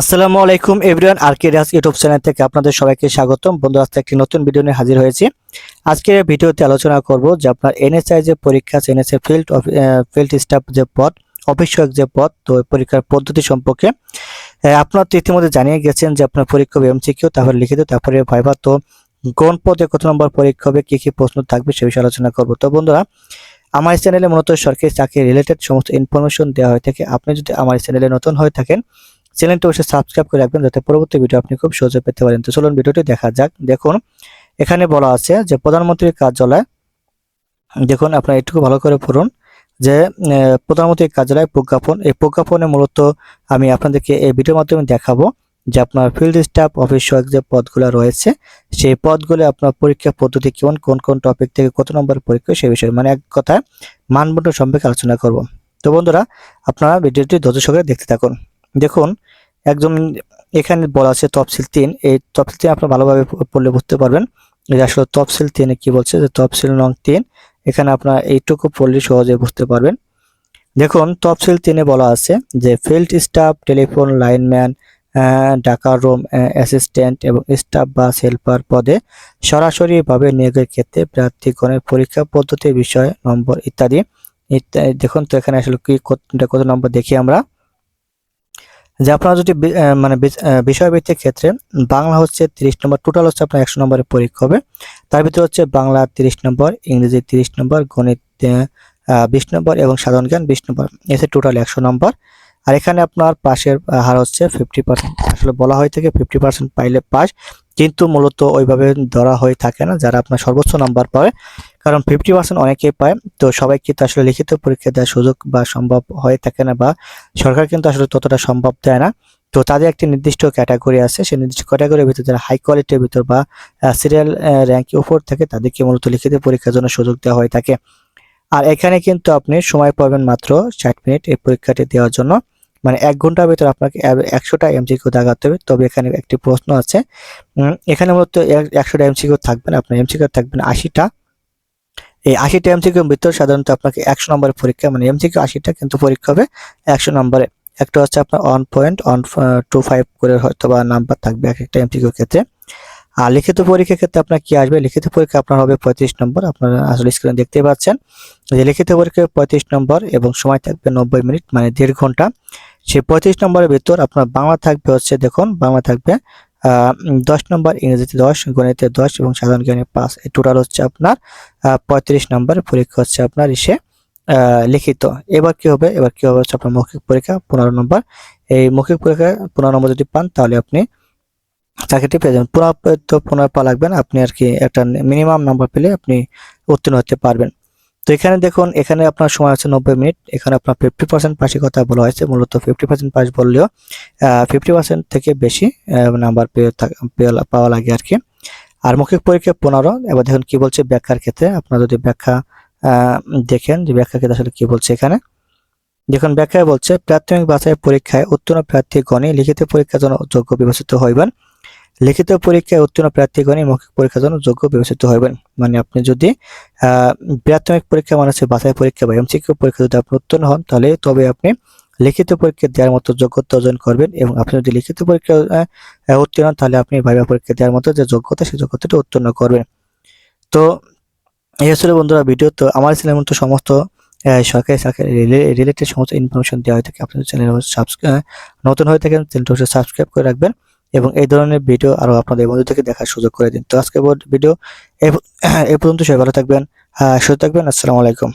আসসালামু আলাইকুম everyone R K Raj YouTube channel থেকে আপনাদের সবাইকে স্বাগতম। বন্ধু, আজকে একটি নতুন ভিডিও নিয়ে হাজির হয়েছি। আজকের ভিডিওতে আলোচনা করব যে আপনার এনএসআই যে পরীক্ষা আছে এনএসআই ফিল্ড ফিল্ড স্টাফ যে পদ অফিস সহায়ক যে পদ, তো পরীক্ষার পদ্ধতি সম্পর্কে আপনার তো ইতিমধ্যে জানিয়ে গেছেন যে আপনার পরীক্ষা হবে এমসিকিউ তারপরে লিখিত, তারপরে ভাইবা তো কোন পদে কত নম্বর পরীক্ষা হবে, কি কি প্রশ্ন থাকবে সে বিষয়ে আলোচনা করব। তো বন্ধুরা, আমার চ্যানেলে মূলত সরকারি চাকরি রিলেটেড সমস্ত ইনফরমেশন দেওয়া হয়ে থাকে। আপনি যদি আমার চ্যানেলে নতুন হয়ে থাকেন চ্যানেলটা অবশ্যই সাবস্ক্রাইব করে রাখবেন যাতে পরবর্তী ভিডিও আপনি খুব সহজে পেতে পারেন। তো চলুন ভিডিওটি দেখা যাক। দেখুন, এখানে বলা আছে যে প্রধানমন্ত্রীর কার্যালয়, দেখুন আপনারা একটু ভালো করে পড়ুন, যে প্রধানমন্ত্রীর কার্যালয় প্রজ্ঞাপন। এই প্রজ্ঞাপনে মূলত আমি আপনাদেরকে এই ভিডিওর মাধ্যমে দেখাবো যে আপনার ফিল্ড স্টাফ অফিস যে পদগুলো রয়েছে, সেই পদগুলো আপনার পরীক্ষা পদ্ধতি কেমন, কোন কোন টপিক থেকে কত নম্বর পরীক্ষা, সেই বিষয়ে মানে এক কথায় মানবন্টন সম্পর্কে আলোচনা করব। তো বন্ধুরা, আপনারা ভিডিওটি ধৈর্য সহকারে দেখতে থাকুন। দেখুন একদম এখানে বলা আছে তফসিল তিন। এই তফসিল তিন আপনারা ভালোভাবে পড়লে বুঝতে পারবেন। যে আসলে তফসিল তিনে কি বলছে? যে তফসিল নং তিন। এখানে আপনারা এইটুকু পড়লে সহজে বুঝতে পারবেন। দেখুন, তফসিল তিনে বলা আছে যে, ফিল্ড স্টাফ, টেলিফোন লাইনম্যান ডাকা রুম অ্যাসিস্ট্যান্ট এবং স্টাফ বা হেল্পার পদে সরাসরিভাবে নিয়োগের ক্ষেত্রে প্রার্থীগণের পরীক্ষা পদ্ধতি, বিষয় নম্বর ইত্যাদি। দেখুন তো এখানে আসলে কি কত নম্বর দেখি আমরা। যে আপনারা যদি মানে বিষয়ভিত্তিক ক্ষেত্রে বাংলা হচ্ছে তিরিশ নম্বর টোটাল হচ্ছে আপনার একশো নম্বরের পরীক্ষা হবে। তার ভিতরে হচ্ছে বাংলা তিরিশ নম্বর, ইংরেজি তিরিশ নম্বর, গণিত বিশ নম্বর এবং সাধারণ জ্ঞান বিশ নম্বর। এসে টোটাল একশো নম্বর। আর এখানে আপনার পাশের হার হচ্ছে ফিফটি পার্সেন্ট আসলে বলা হয়ে থাকে ফিফটি পার্সেন্ট পাইলে পাস, কিন্তু মূলত ওইভাবে ধরা হয়ে থাকে না। যারা আপনার সর্বোচ্চ নাম্বার পায় কারণ ফিফটি পার্সেন্ট অনেকেই পায়। তো সবাই কিন্তু আসলে লিখিত পরীক্ষা দেওয়ার সুযোগ বা সম্ভব হয়ে থাকে না বা সরকার কিন্তু আসলে ততটা সম্ভব দেয় না। তো তাদের একটি নির্দিষ্ট ক্যাটাগরি আছে। সেই নির্দিষ্ট ক্যাটাগরির ভিতরে যারা হাই কোয়ালিটির ভিতর বা সিরিয়াল র্যাঙ্কে উপর থাকে, তাদেরকে মূলত লিখিত পরীক্ষার জন্য সুযোগ দেওয়া হয়ে থাকে। আর এখানে কিন্তু আপনি সময় পাবেন মাত্র ষাট মিনিট এই পরীক্ষাটি দেওয়ার জন্য। মানে এক ঘণ্টার ভিতরে আপনাকে একশোটা এমসিকিউ দাগাতে হবে। তবে এখানে একটি প্রশ্ন আছে। এখানে মূলত এক- একশোটা এমসিকিউ থাকবে না আপনার এমসিকিউ থাকবেন আশিটা। এই আশিটা এমসিকিউ ভিতর সাধারণত আপনাকে একশো নম্বরের পরীক্ষা মানে এমসিকিউ আশিটা কিন্তু পরীক্ষা হবে একশো নম্বরে। একটা হচ্ছে আপনার one point one two five করে হয়তো বা নাম্বার থাকবে এক একটা এমসিকিউ ক্ষেত্রে। আর লিখিত পরীক্ষার ক্ষেত্রে আপনার কি আসবে? লিখিত পরীক্ষা আপনার হবে পঁয়ত্রিশ নম্বর, আপনারা আসলে স্ক্রিনে দেখতে পাচ্ছেন। যে লিখিত পরীক্ষা পঁয়ত্রিশ নম্বর এবং সময় থাকবে নব্বই মিনিট মানে দেড় ঘণ্টা। সেই পঁয়ত্রিশ নম্বরের ভিতর আপনার বাংলা থাকবে হচ্ছে, দেখুন, বাংলা থাকবে দশ নম্বর ইংরেজিতে দশ, গণিতে দশ এবং সাধারণ জ্ঞানে পাঁচ। এই টোটাল হচ্ছে আপনার পঁয়ত্রিশ নম্বর পরীক্ষা হচ্ছে আপনার ইসে লিখিত। এবার কি হবে? এবার কি হবে হচ্ছে আপনার মৌখিক পরীক্ষা পনেরো নম্বর। এই মৌখিক পরীক্ষা পনেরো নম্বর যদি পান, তাহলে আপনি চাকরিটি পেয়ে যাবেন। পুনঃ তো পুনঃ পা লাগবে না, আপনি আর কি একটা মিনিমাম নাম্বার পেলে আপনি উত্তীর্ণ হতে পারবেন। তো এখানে দেখুন, এখানে আপনার সময় আছে নব্বই মিনিট। এখানে আপনার ফিফটি পার্সেন্ট পাশের কথা বলা হয়েছে, মূলত ফিফটি পার্সেন্ট পাস বললেও ফিফটি পার্সেন্ট থেকে বেশি নাম্বার পেয়ে পাওয়া লাগে আর কি আর মৌখিক পরীক্ষা পনেরো, এবার দেখুন কি বলছে ব্যাখ্যার ক্ষেত্রে। আপনারা যদি ব্যাখ্যা দেখেন যে ব্যাখ্যা ক্ষেত্রে আসলে কি বলছে এখানে। দেখুন, ব্যাখ্যায় বলছে, প্রাথমিক বাছাই পরীক্ষায় উত্তীর্ণ প্রার্থী গণে লিখিত পরীক্ষার জন্য যোগ্য বিবেচিত হইবেন। লিখিত পরীক্ষায় উত্তীর্ণ প্রার্থীগণই মৌখিক পরীক্ষার জন্য যোগ্য বিবেচিত হবেন মানে আপনি যদি প্রাথমিক পরীক্ষা মানে হচ্ছে বাছাই পরীক্ষা বা এমসিকিউ পরীক্ষা যদি আপনি উত্তীর্ণ হন, তাহলে তবে আপনি লিখিত পরীক্ষা দেওয়ার মতো যোগ্যতা অর্জন করবেন এবং আপনি যদি লিখিত পরীক্ষা উত্তীর্ণ হন, তাহলে আপনি ভাইবা পরীক্ষা দেওয়ার মতো যে যোগ্যতা, সেই যোগ্যতাটা উত্তীর্ণ করবেন। তো, এই আসলে বন্ধুরা ভিডিও। তো আমার চ্যানেলের মতো সমস্ত সরকারি চাকরি রিলেটেড সমস্ত ইনফরমেশন দেওয়া হয়ে থাকে। আপনাদের চ্যানেল সাবস্ক্রাইব নতুন হয়ে থাকেন, চ্যানেলটা সাবস্ক্রাইব করে রাখবেন। এবং এই ধরনের ভিডিও আরও আপনাদের বন্ধু থেকে দেখার সুযোগ করে দিন। তো আজকে ভিডিও এ পর্যন্ত সবাই ভালো থাকবেন সুস্থ থাকবেন, আসসালামু আলাইকুম।